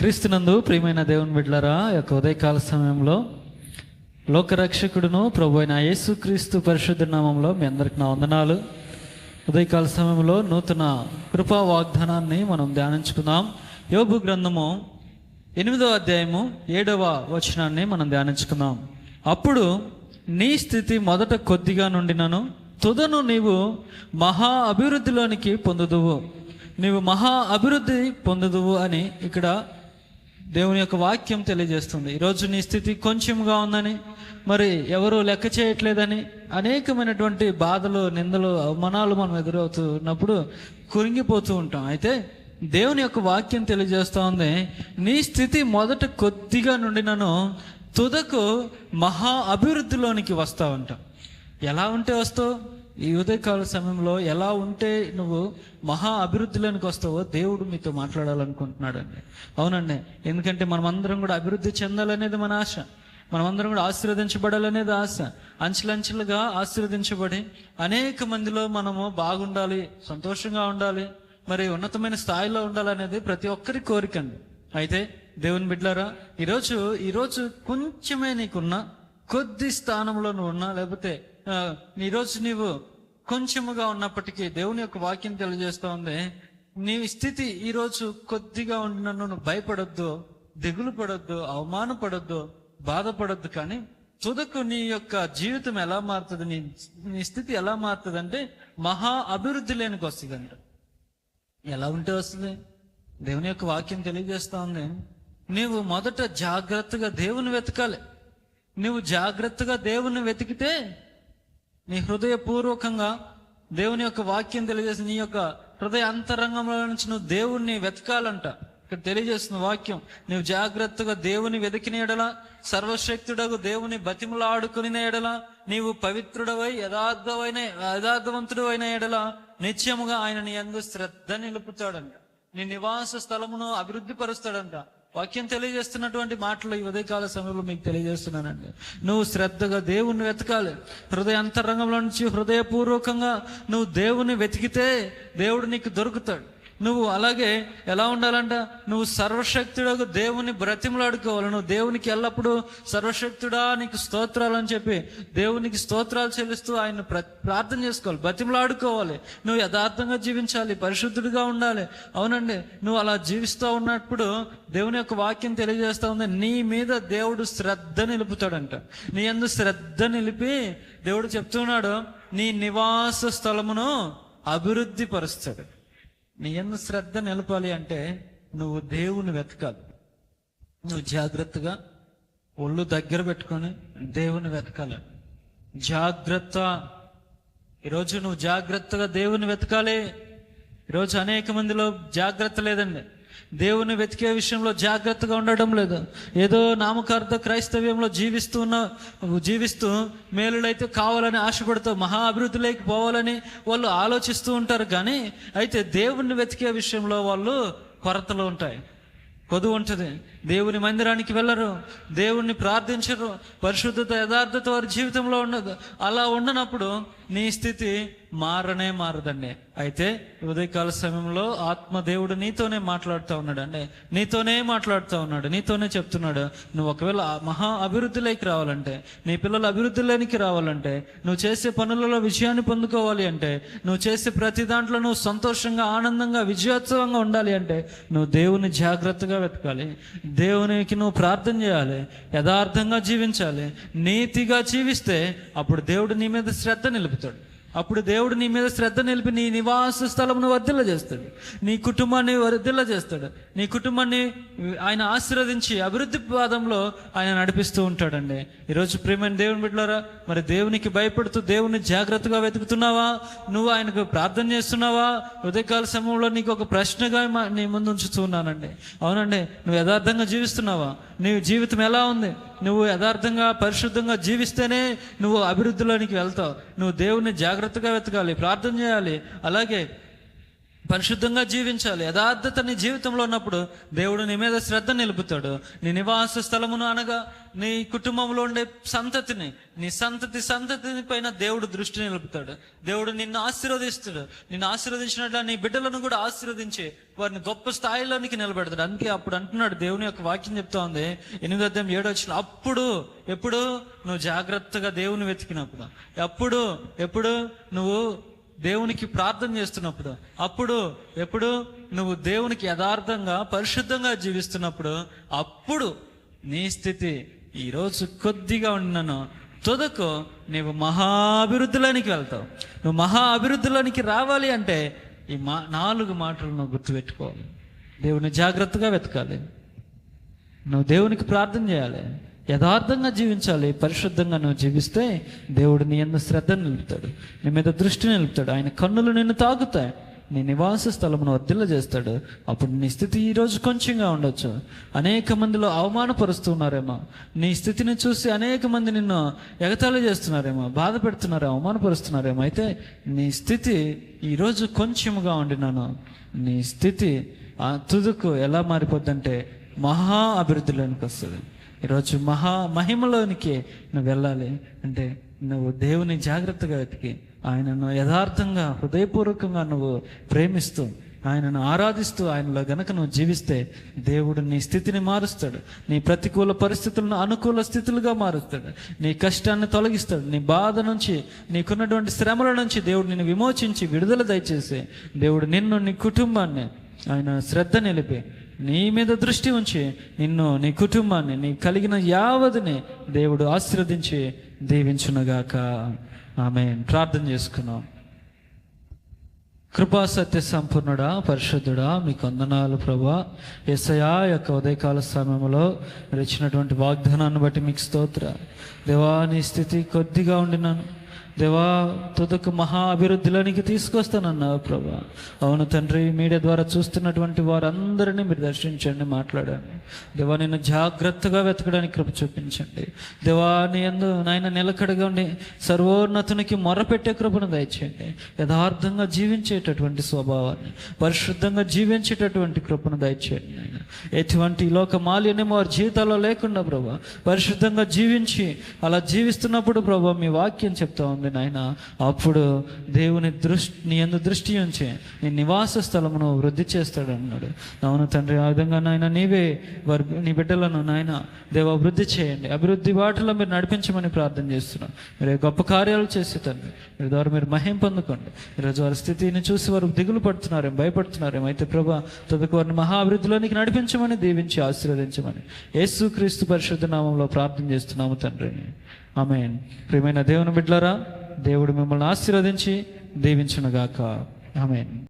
క్రీస్తునందు ప్రియమైన దేవుని బిడ్డలరా యొక్క ఉదయకాల సమయంలో లోకరక్షకుడును ప్రభు అయిన యేసుక్రీస్తు పరిశుద్ధ నామంలో మీ అందరికి నా వందనాలు. ఉదయకాల సమయంలో నూతన కృపా వాగ్దానాన్ని మనం ధ్యానించుకుందాం. యోగు గ్రంథము ఎనిమిదవ అధ్యాయము ఏడవ వచనాన్ని మనం ధ్యానించుకుందాం. అప్పుడు నీ స్థితి మొదట కొద్దిగా నుండినను తుదను నీవు మహా అభివృద్ధిలోనికి పొందుదువు. నీవు మహా అభివృద్ధి పొందుదువు అని ఇక్కడ దేవుని యొక్క వాక్యం తెలియజేస్తుంది. ఈరోజు నీ స్థితి కొంచెంగా ఉందని మరి ఎవరు లెక్క చేయట్లేదని అనేకమైనటువంటి బాధలు నిందలు అవమానాలు మనం ఎదురవుతున్నప్పుడు కురింగిపోతూ ఉంటాం. అయితే దేవుని యొక్క వాక్యం తెలియజేస్తూ ఉంది నీ స్థితి మొదట కొద్దిగా నుండి నన్ను తుదకు మహా అభివృద్ధిలోనికి వస్తావంట ఎలా ఉంటే వస్తావు? ఈ ఉదయకాల సమయంలో ఎలా ఉంటే నువ్వు మహా అభివృద్ధిలోనికి వస్తావో దేవుడు మీతో మాట్లాడాలనుకుంటున్నాడండి. అవునండి. ఎందుకంటే మనమందరం కూడా అభివృద్ధి చెందాలనేది మన ఆశ. మనమందరం కూడా ఆశీర్వదించబడాలనేది ఆశ. అంచెలంచెలుగా ఆశీర్వదించబడి అనేక మందిలో మనము బాగుండాలి సంతోషంగా ఉండాలి మరి ఉన్నతమైన స్థాయిలో ఉండాలనేది ప్రతి ఒక్కరి కోరికండి. అయితే దేవుని బిడ్డారా ఈరోజు ఈరోజు కొంచెమే నీకున్న కొద్ది స్థానంలో నువ్వు ఉన్నా లేకపోతే ఈరోజు నీవు కొంచెముగా ఉన్నప్పటికీ దేవుని యొక్క వాక్యం తెలియజేస్తూ ఉంది. నీ స్థితి ఈరోజు కొద్దిగా ఉండిన నువ్వు భయపడొద్దు దిగులు పడొద్దు అవమానపడొద్దు బాధపడొద్దు కానీ తుదకు నీ యొక్క జీవితం ఎలా మారుతుంది నీ నీ స్థితి ఎలా మారుతుంది అంటే మహా అభివృద్ధి లేనికి వస్తుందంట. ఎలా ఉంటే వస్తుంది? దేవుని యొక్క వాక్యం తెలియజేస్తా ఉంది. నీవు మొదట జాగ్రత్తగా దేవుని వెతకాలి. నువ్వు జాగ్రత్తగా దేవుని వెతికితే నీ హృదయపూర్వకంగా దేవుని యొక్క వాక్యం తెలియజేసి నీ యొక్క హృదయ అంతరంగంలో నుంచి నువ్వు దేవుణ్ణి వెతకాలంట. ఇక్కడ తెలియజేస్తున్న వాక్యం నువ్వు జాగ్రత్తగా దేవుని వెతికిన ఎడల సర్వశక్తుడకు దేవుని బతిములాడుకుని ఎడల నీవు పవిత్రుడవై యథార్థమైన యథార్థవంతుడు అయిన ఎడల నిత్యముగా ఆయన నీ అందు శ్రద్ధ నిలుపుతాడంట. నీ నివాస స్థలమును అభివృద్ధి పరుస్తాడంట. వాక్యం తెలియజేస్తున్నటువంటి మాటలు ఈ ఉదయకాల సమయంలో మీకు తెలియజేస్తున్నానండి. నువ్వు శ్రద్ధగా దేవుణ్ణి వెతకాలి. హృదయ అంతరంగంలో నుంచి హృదయపూర్వకంగా నువ్వు దేవుని వెతికితే దేవుడు నీకు దొరుకుతాడు. నువ్వు అలాగే ఎలా ఉండాలంట? నువ్వు సర్వశక్తుడకు దేవుని బ్రతిమలాడుకోవాలి నువ్వు దేవునికి ఎల్లప్పుడూ సర్వశక్తుడా నీకు స్తోత్రాలు అని చెప్పి దేవునికి స్తోత్రాలు చెల్లిస్తూ ఆయన ప్ర- ప్రార్థన చేసుకోవాలి. బ్రతిమలాడుకోవాలి. నువ్వు యథార్థంగా జీవించాలి. పరిశుద్ధుడిగా ఉండాలి. అవునండి. నువ్వు అలా జీవిస్తూ ఉన్నప్పుడు దేవుని యొక్క వాక్యం తెలియజేస్తూ ఉంది. నీ మీద దేవుడు శ్రద్ధ నిలుపుతాడంట. నీ అందు శ్రద్ధ నిలిపి దేవుడు చెప్తున్నాడు నీ నివాస స్థలమును అభివృద్ధి పరుస్తాడు నీ ఎందు శ్రద్ధ నిలపాలి అంటే నువ్వు దేవుని వెతకాలి. నువ్వు జాగ్రత్తగా ఒళ్ళు దగ్గర పెట్టుకొని దేవుని వెతకాలి. జాగ్రత్త. ఈరోజు నువ్వు జాగ్రత్తగా దేవుని వెతకాలి. ఈరోజు అనేక మందిలో జాగ్రత్త లేదండి. దేవుని వెతికే విషయంలో జాగ్రత్తగా ఉండడం లేదు. ఏదో నామకార్థ క్రైస్తవ్యంలో జీవిస్తూ ఉన్న జీవిస్తూ మేలులైతే కావాలని ఆశపడుతూ మహా అభివృద్ధిలోకి పోవాలని వాళ్ళు ఆలోచిస్తూ ఉంటారు. కానీ అయితే దేవుణ్ణి వెతికే విషయంలో వాళ్ళు కొరతలు ఉంటాయి. కొదువు ఉంటుంది. దేవుని మందిరానికి వెళ్ళరు. దేవుణ్ణి ప్రార్థించరు. పరిశుద్ధత యథార్థత వారి జీవితంలో ఉండదు. అలా ఉండనప్పుడు నీ స్థితి మారనే మారదండి. అయితే ఉదయకాల సమయంలో ఆత్మదేవుడు నీతోనే మాట్లాడుతూ ఉన్నాడు. అండి నీతోనే మాట్లాడుతూ ఉన్నాడు. నీతోనే చెప్తున్నాడు. నువ్వు ఒకవేళ మహా అభివృద్ధిలోకి రావాలంటే నీ పిల్లలు అభివృద్ధిలోనికి రావాలంటే నువ్వు చేసే పనులలో విజయాన్ని పొందుకోవాలి అంటే నువ్వు చేసే ప్రతి దాంట్లో నువ్వు సంతోషంగా ఆనందంగా విజయోత్సవంగా ఉండాలి అంటే నువ్వు దేవుని జాగ్రత్తగా వెతకాలి. దేవునికి నువ్వు ప్రార్థన చేయాలి. యథార్థంగా జీవించాలి. నీతిగా జీవిస్తే అప్పుడు దేవుడు నీ మీద శ్రద్ధ నిలుపుతాడు. అప్పుడు దేవుడు నీ మీద శ్రద్ధ నిలిపి నీ నివాస స్థలమును వర్ధిల్ల చేస్తాడు. నీ కుటుంబాన్ని వర్ధిల్ల చేస్తాడు. నీ కుటుంబాన్ని ఆయన ఆశీర్వదించి అభివృద్ధి పాదంలో ఆయన నడిపిస్తూ ఉంటాడండి. ఈరోజు ప్రేమైన దేవుని బిడ్డలారా మరి దేవునికి భయపడుతూ దేవుని జాగ్రత్తగా వెతుకుతున్నావా? నువ్వు ఆయనకు ప్రార్థన చేస్తున్నావా? ఉదయకాల సమయంలో నీకు ఒక ప్రశ్నగా మా- నీ ముందు ఉంచుతున్నానండి అవునండి నువ్వు యథార్థంగా జీవిస్తున్నావా? నీ జీవితం ఎలా ఉంది? నువ్వు యథార్థంగా పరిశుద్ధంగా జీవిస్తేనే నువ్వు అభివృద్ధిలోనికి వెళ్తావు. నువ్వు దేవుని జాగ్రత్తగా వెతకాలి ప్రార్థన చేయాలి. అలాగే పరిశుద్ధంగా జీవించాలి. యథార్థత నీ జీవితంలో ఉన్నప్పుడు దేవుడు నీ మీద శ్రద్ధ నిలుపుతాడు. నీ నివాస స్థలమును అనగా నీ కుటుంబంలో ఉండే సంతతిని నీ సంతతి సంతతిని పైన దేవుడు దృష్టి నిలుపుతాడు. దేవుడు నిన్ను ఆశీర్వదిస్తాడు. నిన్ను ఆశీర్వదించినట్ల నీ బిడ్డలను కూడా ఆశీర్వదించి వారిని గొప్ప స్థాయిలోనికి నిలబెడతాడు. అందుకే అప్పుడు అంటున్నాడు దేవుని యొక్క వాక్యం చెప్తా ఉంది. ఎనిమిది అధ్యాయం ఏడు వచ్చిన అప్పుడు ఎప్పుడు? నువ్వు జాగ్రత్తగా దేవుని వెతికినప్పుడు. ఎప్పుడు? ఎప్పుడు? నువ్వు దేవునికి ప్రార్థన చేస్తున్నప్పుడు అప్పుడు ఎప్పుడు? నువ్వు దేవునికి యథార్థంగా పరిశుద్ధంగా జీవిస్తున్నప్పుడు అప్పుడు నీ స్థితి ఈరోజు కొద్దిగా ఉన్నాను. తుదకు నీవు మహా అభివృద్ధిలోనికి వెళ్తావు. నువ్వు మహా అభివృద్ధిలోనికి రావాలి అంటే ఈ మా నాలుగు మాటలు నువ్వు గుర్తుపెట్టుకోవాలి. దేవుని జాగ్రత్తగా వెతకాలి. నువ్వు దేవునికి ప్రార్థన చేయాలి. యథార్థంగా జీవించాలి పరిశుద్ధంగా నువ్వు జీవిస్తే దేవుడు నీ ఎందు శ్రద్ధ నిలుపుతాడు నీ మీద దృష్టి నిలుపుతాడు ఆయన కన్నులు నిన్ను తాగుతాయి నీ నివాస స్థలమును వర్ధిల్ల చేస్తాడు అప్పుడు నీ స్థితి ఈరోజు కొంచెంగా ఉండొచ్చు. అనేక మందిలో అవమానపరుస్తున్నారేమో నీ స్థితిని చూసి అనేక మంది నిన్ను ఎగతాళి చేస్తున్నారేమో బాధ పెడుతున్నారేమో అవమానపరుస్తున్నారేమో. అయితే నీ స్థితి ఈరోజు కొంచెముగా ఉండినాను. నీ స్థితి ఆ తుదుకు ఎలా మారిపోద్దంటే మహా అభివృద్ధిలోనికి వస్తుంది. ఈరోజు మహా మహిమలోనికి నువ్వు వెళ్ళాలి. అంటే నువ్వు దేవుని జాగ్రత్తగా వెతికి. ఆయనను యథార్థంగా హృదయపూర్వకంగా నువ్వు ప్రేమిస్తూ ఆయనను ఆరాధిస్తూ ఆయనలో గనక నువ్వు జీవిస్తే దేవుడు నీ స్థితిని మారుస్తాడు. నీ ప్రతికూల పరిస్థితులను అనుకూల స్థితులుగా మారుస్తాడు. నీ కష్టాన్ని తొలగిస్తాడు. నీ బాధ నుంచి నీకున్నటువంటి శ్రమల నుంచి దేవుడు నిన్ను విమోచించి విడుదల దయచేసి దేవుడు నిన్ను నీ కుటుంబాన్ని ఆయన శ్రద్ధ నిలిపి నీ మీద దృష్టి ఉంచి నిన్ను నీ కుటుంబాన్ని నీ కలిగిన యావదిని దేవుడు ఆశీర్వదించి దీవించునుగాక. ఆమె ప్రార్థన చేసుకున్నాం. కృపా సత్య సంపూర్ణుడా పరిశుద్ధుడా మీకు వందనాలు ప్రభా. ఎస్ఐయా యొక్క ఉదయకాల సమయంలో మీరు ఇచ్చినటువంటి వాగ్దానాన్ని బట్టి మీకు స్తోత్ర. దేవా నీ స్థితి కొద్దిగా ఉండినాను. దేవా తుదకు మహా అభివృద్ధిలోనికి తీసుకొస్తానన్నావు ప్రభా. అవును తండ్రి మీడియా ద్వారా చూస్తున్నటువంటి వారందరినీ మీరు దర్శించండి మాట్లాడండి. దేవా నేను జాగ్రత్తగా వెతకడానికి కృప చూపించండి. దేవా నీ ఎందు నాయన నిలకడగా ఉండి సర్వోన్నతునికి మొరపెట్టే కృపను దయచేయండి. యథార్థంగా జీవించేటటువంటి స్వభావాన్ని పరిశుద్ధంగా జీవించేటటువంటి కృపను దయచేయండి నాయన. ఎటువంటి లోక మాలిన్యం వారి జీవితాల్లో లేకుండా ప్రభా పరిశుద్ధంగా జీవించి అలా జీవిస్తున్నప్పుడు ప్రభా మీ వాక్యం చెప్తా ఉంది. నాయన. అప్పుడు దేవుని దృష్టి నీ ఎందు దృష్టి ఉంచి నీ నివాస స్థలమును వృద్ధి చేస్తాడు అన్నాడు అవును తండ్రి ఆ విధంగా నాయన నీవే వారి నీ బిడ్డలను నాయన దేవ అభివృద్ధి చేయండి. అభివృద్ధి వాటిలో మీరు నడిపించమని ప్రార్థన చేస్తున్నాం. మీరు గొప్ప కార్యాలు చేసి తండ్రి మీరు ద్వారా మీరు మహిం పొందుకోండి. ఈరోజు వారి స్థితిని చూసి వారు దిగులు పడుతున్నారేం భయపడుతున్నారేం? అయితే ప్రభా తదుకు వారిని మహాభివృద్ధిలోనికి నడిపించమని దీవించి ఆశీర్వదించమని. యేసు క్రీస్తు పరిశుద్ధ నామంలో ప్రార్థన చేస్తున్నాము తండ్రిని ఆమె ప్రియమైన దేవుని బిడ్డలారా దేవుడు మిమ్మల్ని ఆశీర్వదించి దీవించునుగాక. ఆమె